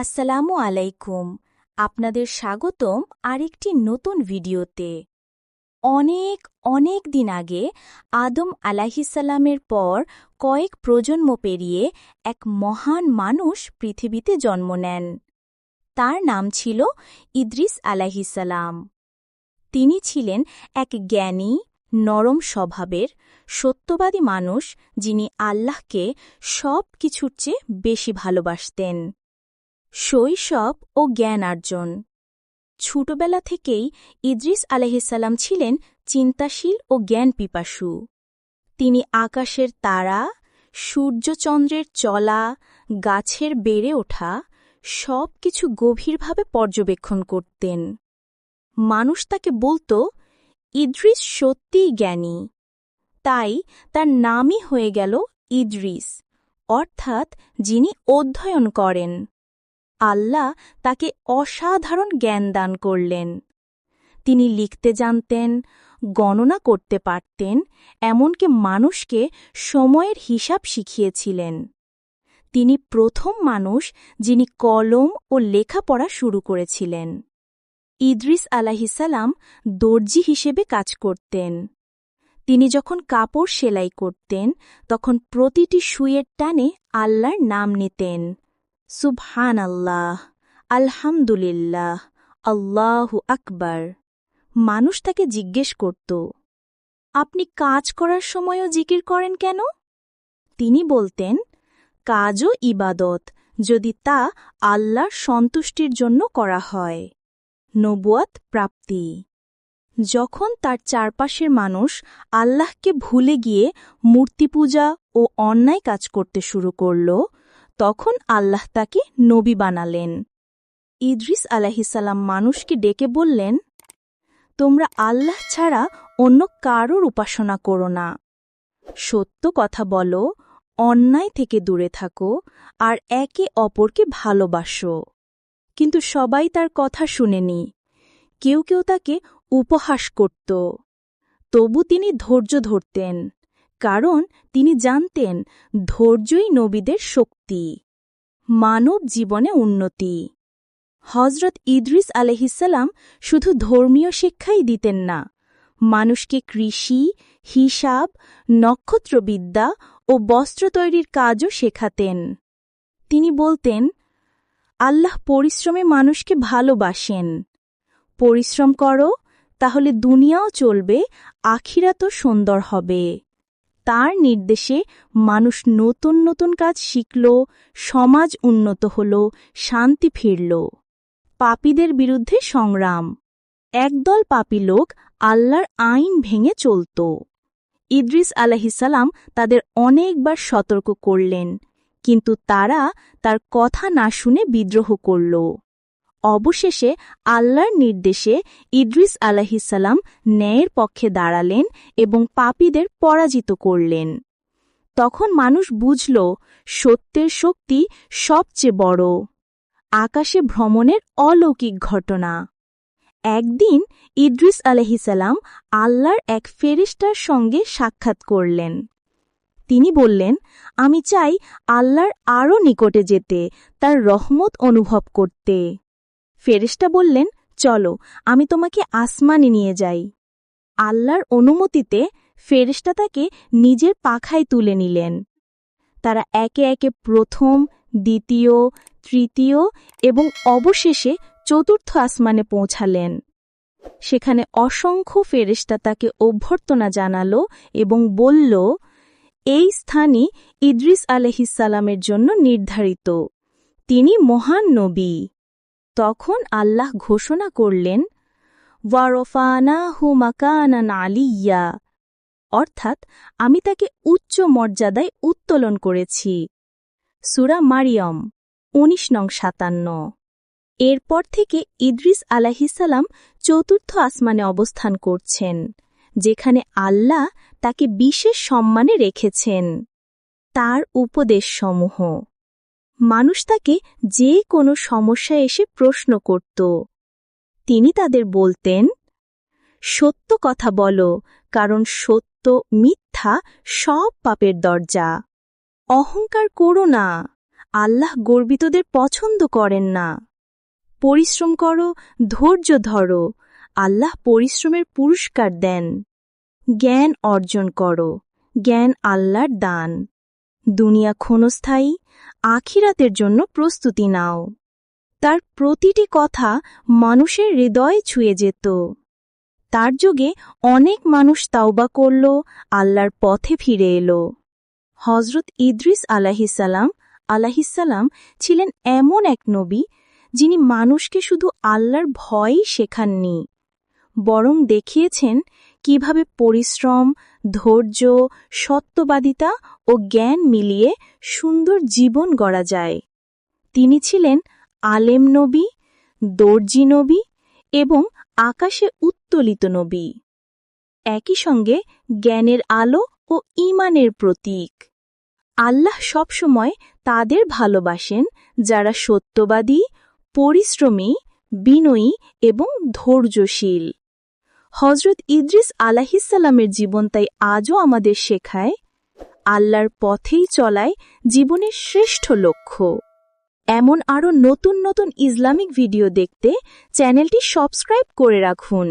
আসসালামু আলাইকুম। আপনাদের স্বাগতম আরেকটি নতুন ভিডিওতে। অনেক অনেক দিন আগে আদম আলাহিসাল্লামের পর কয়েক প্রজন্ম পেরিয়ে এক মহান মানুষ পৃথিবীতে জন্ম নেন। তার নাম ছিল ইদ্রিস আলাহিসাল্লাম তিনি ছিলেন এক জ্ঞানী, নরম স্বভাবের, সত্যবাদী মানুষ যিনি আল্লাহকে সব কিছুর চেয়ে বেশি ভালোবাসতেন। শৈশব ও জ্ঞান অর্জন। ছোটবেলা থেকেই ইদ্রিস আলহিসাল্লাম ছিলেন চিন্তাশীল ও জ্ঞান পিপাসু। তিনি আকাশের তারা, সূর্যচন্দ্রের চলা, গাছের বেড়ে ওঠা সব কিছু গভীরভাবে পর্যবেক্ষণ করতেন। মানুষ তাকে বলত, ইদ্রিস সত্যিই জ্ঞানী। তাই তার নামই হয়ে গেল ইদ্রিস, অর্থাৎ যিনি অধ্যয়ন করেন। আল্লাহ তাকে অসাধারণ জ্ঞান দান করলেন। তিনি লিখতে জানতেন, গণনা করতে পারতেন, এমনকি মানুষকে সময়ের হিসাব শিখিয়েছিলেন। তিনি প্রথম মানুষ যিনি কলম ও লেখাপড়া শুরু করেছিলেন। ইদ্রিস আলাহিসাল্লাম দর্জি হিসেবে কাজ করতেন। তিনি যখন কাপড় সেলাই করতেন, তখন প্রতিটি সুইয়ের টানে আল্লাহর নাম নিতেন। সুবহান আল্লাহ আলহামদুলিল্লাহ, আল্লাহু আকবার। মানুষ তাকে জিজ্ঞেস করত, আপনি কাজ করার সময়ও জিকির করেন কেন? তিনি বলতেন, কাজও ইবাদত, যদি তা আল্লাহর সন্তুষ্টির জন্য করা হয়। নবুয়াত প্রাপ্তি। যখন তার চারপাশের মানুষ আল্লাহকে ভুলে গিয়ে মূর্তি পূজা ও অন্যায় কাজ করতে শুরু করল তখন আল্লাহ তাকে নবী বানালেন। ইদ্রিস আলাহিসাল্লাম মানুষকে ডেকে বললেন, তোমরা আল্লাহ ছাড়া অন্য কারোর উপাসনা করো না। সত্য কথা বলো, অন্যায় থেকে দূরে থাকো আর একে অপরকে ভালোবাসো। কিন্তু সবাই তার কথা শুনেনি। কেউ কেউ তাকে উপহাস করত। তবু তিনি ধৈর্য ধরতেন। কারণ তিনি জানতেন ধৈর্যই নবীদের শক্তি, মানব জীবনে উন্নতি। হজরত ইদ্রিস আলহিসাল্লাম শুধু ধর্মীয় শিক্ষাই দিতেন না, মানুষকে কৃষি, হিসাব, নক্ষত্রবিদ্যা ও বস্ত্র তৈরির কাজও শেখাতেন। তিনি বলতেন, আল্লাহ পরিশ্রমে মানুষকে ভালোবাসেন। পরিশ্রম করো, তাহলে দুনিয়াও চলবে, আখিরাতও সুন্দর হবে। তার নির্দেশে মানুষ নতুন নতুন কাজ শিখল, সমাজ উন্নত হল, শান্তি ফিরল। পাপীদের বিরুদ্ধে সংগ্রাম। একদল পাপী লোক আল্লাহর আইন ভেঙে চলত। ইদ্রিস আলাহিসাল্লাম তাদের অনেকবার সতর্ক করলেন, কিন্তু তারা তার কথা না শুনে বিদ্রোহ করল। অবশেষে আল্লাহর নির্দেশে ইদ্রিস আলাহিসাল্লাম ন্যায়ের পক্ষে দাঁড়ালেন এবং পাপীদের পরাজিত করলেন। তখন মানুষ বুঝল, সত্যের শক্তি সবচেয়ে বড়। আকাশে ভ্রমণের অলৌকিক ঘটনা। একদিন ইদ্রিস আলহিসাল্লাম আল্লাহর এক ফেরিস্টার সঙ্গে সাক্ষাৎ করলেন। তিনি বললেন, আমি চাই আল্লাহর আরও নিকটে যেতে, তার রহমত অনুভব করতে। ফেরিস্টা বললেন, চলো, আমি তোমাকে আসমানে নিয়ে যাই। আল্লাহর অনুমতিতে ফেরিস্টা তাকে নিজের পাখায় তুলে নিলেন। তারা একে একে প্রথম, দ্বিতীয়, তৃতীয় এবং অবশেষে চতুর্থ আসমানে পৌঁছালেন। সেখানে অসংখ্য ফেরিস্টা তাকে অভ্যর্থনা জানাল এবং বলল, এই স্থানই ইদ্রিস আলহিসাল্লামের জন্য নির্ধারিত। তিনি মহান নবী। তখন আল্লাহ ঘোষণা করলেন ওয়ারফানা হু হুমাকানান আলিয়া অর্থাৎ আমি তাকে উচ্চ মর্যাদায় উত্তোলন করেছি। সুরা মারিয়ম, উনিশ নং সাতান্ন। এরপর থেকে ইদ্রিস আলাহিসাল্লাম চতুর্থ আসমানে অবস্থান করছেন, যেখানে আল্লাহ তাকে বিশেষ সম্মানে রেখেছেন। তার উপদেশসমূহ মানুষ তাকে যে কোনো সমস্যা এসে প্রশ্ন করত। তিনি তাদের বলতেন, সত্য কথা বলো, কারণ সত্য, মিথ্যা সব পাপের দরজা। অহংকার করো না, আল্লাহ গর্বিতদের পছন্দ করেন না। পরিশ্রম করো, ধৈর্য ধরো, আল্লাহ পরিশ্রমের পুরস্কার দেন। জ্ঞান অর্জন করো, জ্ঞান আল্লাহর দান। দুনিয়া ক্ষণস্থায়ী আখিরাতের জন্য প্রস্তুতি নাও। তার প্রতিটি কথা মানুষের হৃদয়ে ছুঁয়ে যেত। তার যুগে অনেক মানুষ তাওবা করল, আল্লাহর পথে ফিরে এলো। হজরত ইদ্রিস আলাহিসাল্লাম আলাহিসাল্লাম ছিলেন এমন এক নবী, যিনি মানুষকে শুধু আল্লাহর ভয়ই শেখাননি, বরং দেখিয়েছেন কীভাবে পরিশ্রম, ধৈর্য, সত্যবাদিতা ও জ্ঞান মিলিয়ে সুন্দর জীবন গড়া যায়। তিনি ছিলেন আলেম নবী, দর্জি নবী এবং আকাশে উত্তোলিত নবী। একই সঙ্গে জ্ঞানের আলো ও ঈমানের প্রতীক। আল্লাহ সবসময় তাদের ভালোবাসেন, যারা সত্যবাদী, পরিশ্রমী, বিনয়ী এবং ধৈর্যশীল। হজরত ইদ্রিস আলাহিসাল্লামের জীবন তাই আজও আমাদের শেখায়, আল্লাহর পথেই চলায় জীবনের শ্রেষ্ঠ লক্ষ্য। এমন আরও নতুন নতুন ইসলামিক ভিডিও দেখতে চ্যানেলটি সাবস্ক্রাইব করে রাখুন।